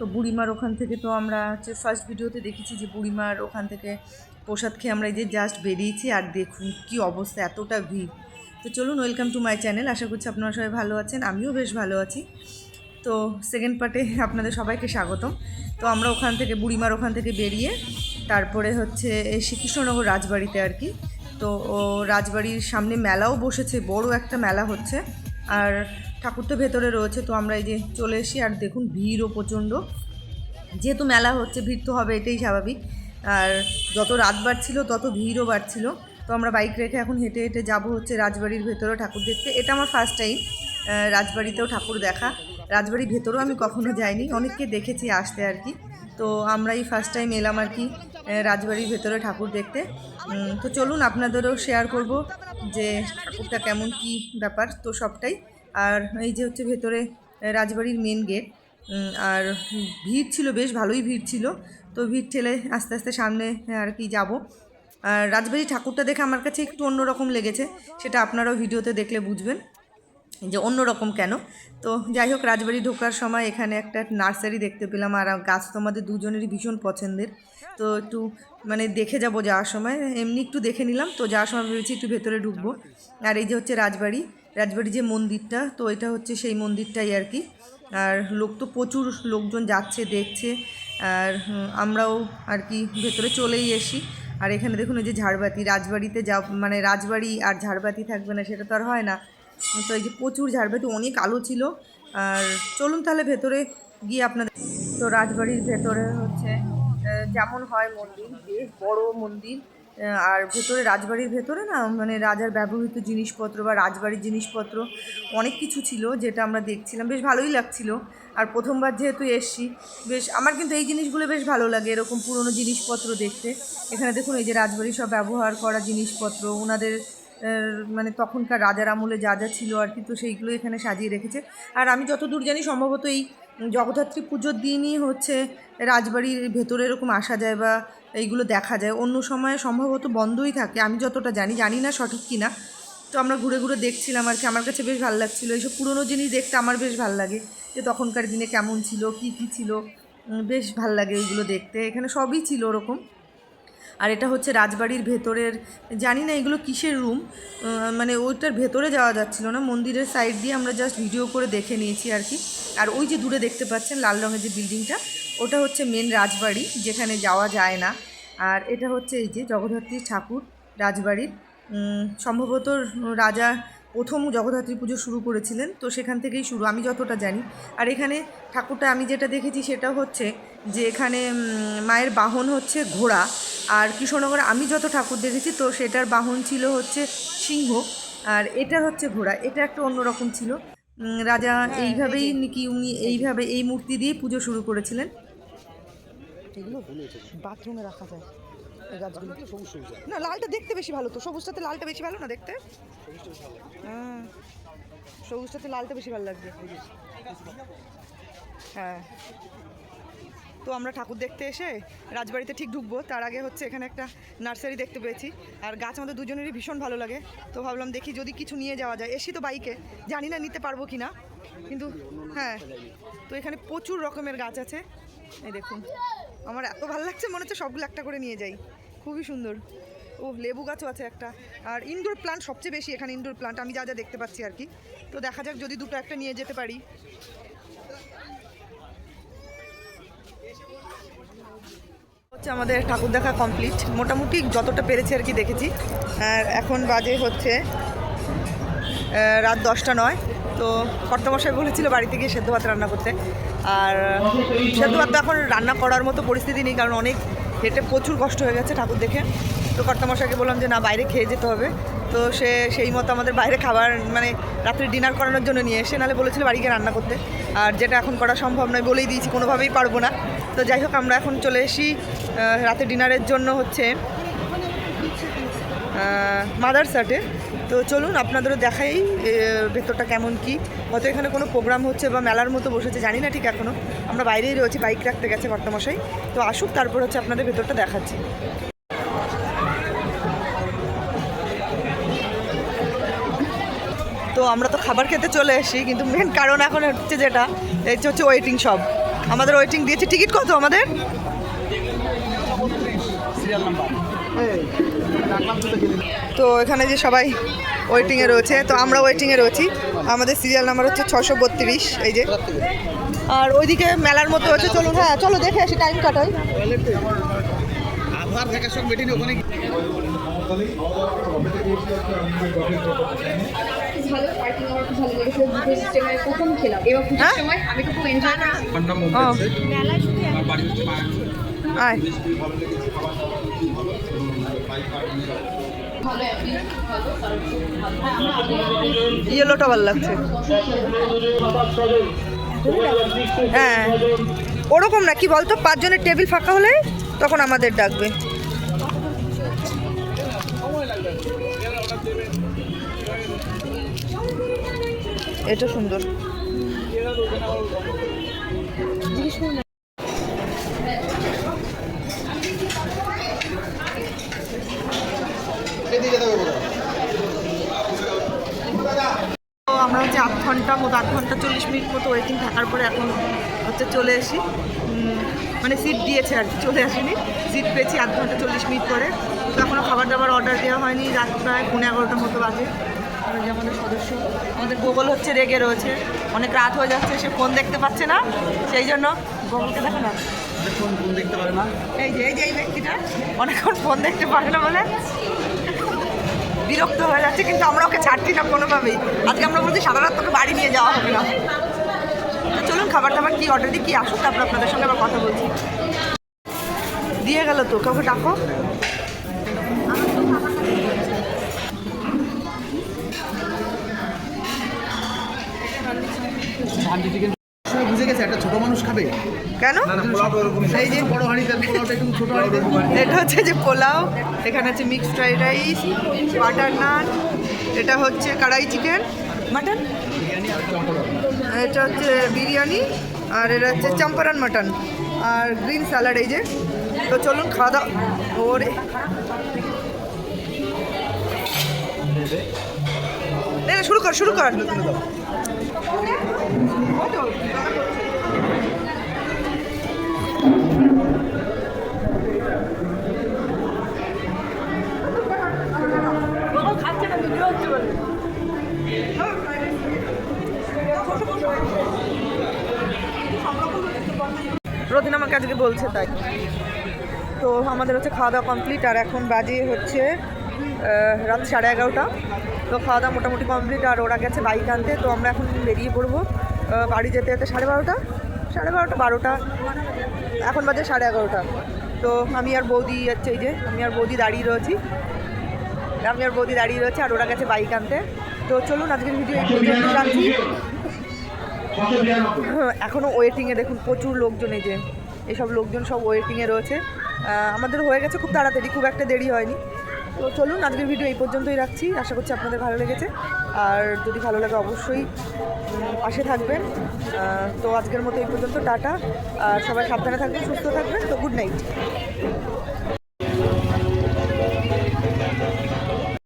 তো বুড়িমার ওখান থেকে তো আমরা হচ্ছে ফার্স্ট ভিডিওতে দেখেছি যে বুড়িমার ওখান থেকে প্রসাদ খেয়ে আমরা এই যে জাস্ট বেরিয়েছি আর দেখুন কি অবস্থা, এতটা ভিড়। তো চলুন ওয়েলকাম টু মাই চ্যানেল আশা করছি আপনারা সবাই ভালো আছেন, আমিও বেশ ভালো আছি। তো সেকেন্ড পার্টে আপনাদের সবাইকে স্বাগতম। তো আমরা ওখান থেকে, বুড়িমার ওখান থেকে বেরিয়ে তারপরে হচ্ছে শ্রীকৃষ্ণনগর রাজবাড়িতে আর কি। তো ও রাজবাড়ির সামনে মেলাও বসেছে, বড় একটা মেলা হচ্ছে। আর ঠাকুর তো ভেতরে রয়েছে, তো আমরা এই যে চলে এসি আর দেখুন ভিড়ও প্রচণ্ড। যেহেতু মেলা হচ্ছে, ভিড় তো হবে, এটাই স্বাভাবিক। আর যত রাত বাড়ছিল, তত ভিড়ও বাড়ছিল। তো আমরা বাইক রেখে এখন হেঁটে হেঁটে যাব হচ্ছে রাজবাড়ির ভেতরেও ঠাকুর দেখতে। এটা আমার ফার্স্ট টাইম রাজবাড়িতেও ঠাকুর দেখা। রাজবাড়ির ভেতরেও আমি কখনো যাইনি, অনেককে দেখেছি আসতে আর কি। তো আমরা এই ফার্স্ট টাইম এলাম আর কি রাজবাড়ির ভেতরে ঠাকুর দেখতে। তো চলুন আপনাদেরও শেয়ার করব যে ঠাকুরটা কেমন, কি ব্যাপার, তো সবটাই। আর এই যে হচ্ছে ভেতরে রাজবাড়ির মেন গেট আর ভিড় ছিল, বেশ ভালোই ভিড় ছিল। তো ভিড় ঠেলে আস্তে আস্তে সামনে আর কি যাব। আর রাজবাড়ি ঠাকুরটা দেখে আমার কাছে একটু অন্যরকম লেগেছে, সেটা আপনারাও ভিডিওতে দেখলে বুঝবেন। যে অন্যরকম কেন? তো যাই হোক, রাজবাড়ি ঢোকার সময় এখানে একটা নার্সারি দেখতে পেলাম, আর গাছ তো আমাদের দুজনেরই ভীষণ পছন্দের। তো একটু মানে দেখে যাব যাওয়ার সময়। এমনি একটু দেখে নিলাম, তো যাওয়ার সময় ভেবেছি একটু ভেতরে ঢুকবো। আর এই যে হচ্ছে রাজবাড়ি রাজবাড়ি যে মন্দিরটা, তো এটা হচ্ছে সেই মন্দিরটাই আর কি। আর লোক তো প্রচুর লোকজন যাচ্ছে, দেখছে, আর আমরাও আর কি ভেতরে চলেই এসি আর এখানে দেখুন, এই যে ঝাড়বাতি, রাজবাড়িতে যা মানে রাজবাড়ি আর ঝাড়বাতি থাকবে না, সেটা তো আর হয় না। তো এই যে প্রচুর ঝাড়বাতি অনেক আলো ছিল। আর চলুন তাহলে ভেতরে গিয়ে আপনাদের তো রাজবাড়ির ভেতরে হচ্ছে যেমন হয় মন্দির, বেশ বড় মন্দির। আর ভেতরে রাজবাড়ির ভেতরে না মানে রাজার ব্যবহৃত জিনিসপত্র বা রাজবাড়ির জিনিসপত্র অনেক কিছু ছিল যেটা আমরা দেখছিলাম। বেশ ভালোই লাগছিল। আর প্রথমবার যেহেতু এসছি, বেশ আমার কিন্তু এই জিনিসগুলো বেশ ভালো লাগে, এরকম পুরনো জিনিসপত্র দেখতে। এখানে দেখুন, এই যে রাজবাড়ির সব ব্যবহার করা জিনিসপত্র ওনাদের মানে তখনকার রাজার আমলে যা যা ছিল আর কি, তো সেইগুলো এখানে সাজিয়ে রেখেছে। আর আমি যতদূর জানি সম্ভবত এই জগদ্ধাত্রী পুজোর দিনই হচ্ছে রাজবাড়ির ভেতরে এরকম আসা যায় বা এইগুলো দেখা যায়। অন্য সময়ে সম্ভবত বন্ধই থাকে, আমি যতটা জানি জানি না সঠিক কিনা। তো আমরা ঘুরে ঘুরে দেখছিলাম আর কি, আমার কাছে বেশ ভালো লাগছিল। এইসব পুরনো জিনিস দেখতে আমার বেশ ভালো লাগে, যে তখনকার দিনে কেমন ছিল, কী কী ছিল বেশ ভালো লাগে এইগুলো দেখতে। এখানে সবই ছিল ওরকম। আর এটা হচ্ছে রাজবাড়ির ভেতরের, জানি না এগুলো কিসের রুম মানে ওইটার ভেতরে যাওয়া যাচ্ছিল না, মন্দিরের সাইড দিয়ে আমরা জাস্ট ভিডিও করে দেখে নিয়েছি আর কি। আর ওই যে দূরে দেখতে পাচ্ছেন লাল রঙের যে বিল্ডিংটা ওটা হচ্ছে মেন রাজবাড়ি, যেখানে যাওয়া যায় না। আর এটা হচ্ছে এই যে জগদ্ধাত্রী ঠাকুর রাজবাড়ির সম্ভবত রাজা প্রথম জগদ্ধাত্রী পুজো শুরু করেছিলেন তো সেখান থেকেই শুরু আমি যতটা জানি। আর এখানে ঠাকুরটা আমি যেটা দেখেছি সেটা হচ্ছে যে এখানে মায়ের বাহন হচ্ছে ঘোড়া আর কৃষ্ণনগরে আমি যত ঠাকুর দেখেছি তো সেটার বাহন ছিল হচ্ছে সিংহ আর এটা হচ্ছে ঘোড়া এটা একটা অন্যরকম ছিল। রাজা এইভাবেই নাকি উনি এইভাবে এই মূর্তি দিয়ে পুজো শুরু করেছিলেন। এগুলো বাথরুমে রাখা যায়। গাছগুলো না লালটা দেখতে বেশি ভালো তো। সবুজটাতে লালটা বেশি ভালো না দেখতে? হ্যাঁ। সবুজটাতে লালটা বেশি ভালো লাগবে। হ্যাঁ। তো আমরা ঠাকুর দেখতে এসে রাজবাড়িতে ঠিক ঢুকবো। তার আগে হচ্ছে এখানে একটা নার্সারি দেখতে পেয়েছি। আর গাছ আমাদের দুজনেরই ভীষণ ভালো লাগে। তো ভাবলাম দেখি যদি কিছু নিয়ে যাওয়া যায়। এসি তো বাইকে। জানি না নিতে পারব কি না কিন্তু হ্যাঁ। তো এখানে প্রচুর রকমের গাছ আছে। এই দেখুন। আমার এত ভালো লাগছে, মনে হচ্ছে সবগুলো একটা করে নিয়ে যাই। খুবই সুন্দর। ও, লেবু গাছও আছে একটা। আর ইনডোর প্লান্ট সবচেয়ে বেশি এখানে ইনডোর প্লান্ট আমি যা যা দেখতে পাচ্ছি আর কি। তো দেখা যাক, যদি দুটো একটা নিয়ে যেতে পারি। হচ্ছে আমাদের ঠাকুর দেখা কমপ্লিট মোটামুটি যতটা পেরেছি আর কি দেখেছি। আর এখন বাজে হচ্ছে রাত দশটা নয়। তো কর্তামশাই বলেছিল বাড়িতে গিয়ে সেদ্ধ ভাত রান্না করতে। আর সেদ্ধ ভাত তো এখন রান্না করার মতো পরিস্থিতি নেই, কারণ অনেক হেঁটে প্রচুর কষ্ট হয়ে গেছে ঠাকুর দেখে। তো কর্তামশাইকে বললাম যে, না, বাইরে খেয়ে যেতে হবে। তো সে সেই মতো আমাদের বাইরে খাবার মানে রাত্রে ডিনার করানোর জন্য নিয়ে এসে, নাহলে বলেছিল বাড়ি গিয়ে রান্না করতে। আর যেটা এখন করা সম্ভব নয়, বলেই দিয়েছি, কোনোভাবেই পারব না। তো যাই হোক, আমরা এখন চলে এসি রাতে ডিনারের জন্য হচ্ছে মাদারসাটে। তো চলুন আপনাদেরও দেখাই ভেতরটা কেমন কি। হয়তো এখানে কোনো প্রোগ্রাম হচ্ছে বা মেলার মতো বসেছে জানি না ঠিক এখনও আমরা বাইরেই রয়েছি বাইক রাখতে গেছে কর্তামশাই তো আসুক তারপর হচ্ছে আপনাদের ভেতরটা দেখাচ্ছি। তো আমরা তো খাবার খেতে চলে এসেছি কিন্তু মেন কারণ এখন হচ্ছে যেটা এই হচ্ছে ওয়েটিং সব। আমাদের ওয়েটিং দিয়েছে টিকিট কত আমাদের? তো এখানে যে সবাই ওয়েটিংয়ে রয়েছে তো আমরা ওয়েটিংয়ে রয়েছি। আমাদের সিরিয়াল নাম্বার হচ্ছে ছশো বত্রিশ এই যে। আর ওইদিকে মেলার মতো হচ্ছে চলুন হ্যাঁ চলো দেখে আসি টাইম কাটাই। আধার সঙ্গে মিটিং ওখানে ভালো পার্কিং আমার খুব ভালো লেগেছে বুফে সিস্টেমে প্রথম খেলাম এবার পুজোর হ্যাঁ? সময় আমি তো খুব এনজয় করি ও আয়। ইয়েলোটা ভালো লাগছে। হ্যাঁ। ওরকম না, কি বলতো, পাঁচজনের টেবিল ফাঁকা হলে তখন আমাদের ডাকবে। এটা সুন্দর এদিকে যাবে বোধহয় তো আমরা হচ্ছে আধ ঘণ্টা চল্লিশ মিনিট মতো ওয়েটিং থাকার পরে এখন হচ্ছে চলে আসি। মানে সিট দিয়েছে আর কি চলে আসিনি। সিট পেয়েছি আধ ঘণ্টা চল্লিশ মিনিট পরে। তো এখনও খাবার দাবার অর্ডার দেওয়া হয়নি রাত প্রায় পনেরো এগারোটার মতো বাজে। যে আমাদের সদস্য আমাদের গোগল হচ্ছে রেগে রয়েছে। অনেক রাত হয়ে যাচ্ছে সে ফোন দেখতে পাচ্ছে না। সেই জন্য গোগলকে দেখো না। ফোন ফোন দেখতে পারে না। এই যে এই যে এই ব্যক্তিটা। অনেকক্ষণ ফোন দেখতে পারে না বলে। বিরক্ত হয়ে যাচ্ছে, কিন্তু আমরা ওকে ছাড়ছি না কোনোভাবেই। আজকে আমরা বলছি সারা রাত তোকে বাড়ি নিয়ে যাওয়া হবে না। চলুন খাবার টাবার কি অর্ডার দিই, কি আসুক, তারপর আপনাদের সঙ্গে আবার কথা বলছি। দিয়ে গেল তো কাউকে ডাকো। সবাই বুঝে গেছে একটা ছোট মানুষ খাবে? কেন? এই যে বড় হাঁড়িতে পোলাওটা একটু ছোট হাঁড়িতে এটা হচ্ছে যে পোলাও এখানে আছে mixed fried rice butter naan এটা হচ্ছে কড়াই চিকেন মাটন এটা হচ্ছে বিরিয়ানি আর এটা হচ্ছে চম্পারান মাটন আর গ্রিন স্যালাড এই যে। তো চলুন খাওয়া দাওয়া ওরে। শুরু শুরু কর। রতিন আমাকে আজকে বলছে তাই। তো আমাদের হচ্ছে খাওয়া দাওয়া কমপ্লিট, আর এখন বাজে হচ্ছে রাত সাড়ে এগারোটা। তো খাওয়া দাওয়া মোটামুটি কমপ্লিট আর ওরা গেছে বাইক আনতে তো আমরা এখন বেরিয়ে পড়ব বাড়ি যেতে যেতে সাড়ে বারোটা সাড়ে বারোটা বারোটা এখন বাজে সাড়ে এগারোটা। তো আমি আর বৌদি যাচ্ছে এই যে আমি আর বৌদি দাঁড়িয়ে রয়েছি। আমি আর বৌদি দাঁড়িয়ে রয়েছে আর ওরা গেছে বাইক আনতে। তো চলুন আজকের ভিডিও রাখছি। হ্যাঁ, এখনও ওয়েটিংয়ে দেখুন প্রচুর লোকজন এই যে এসব লোকজন সব ওয়েটিংয়ে রয়েছে। আমাদের হয়ে গেছে খুব তাড়াতাড়ি খুব একটা দেরি হয়নি। তো চলুন, আজকের ভিডিও এই পর্যন্তই রাখছি। আশা করছি আপনাদের ভালো লেগেছে। আর যদি ভালো লাগে অবশ্যই পাশে থাকবেন। তো আজকের মতো এই পর্যন্ত, টাটা। আর সবাই সাবধানে থাকবেন, সুস্থ থাকবেন। তো গুড নাইট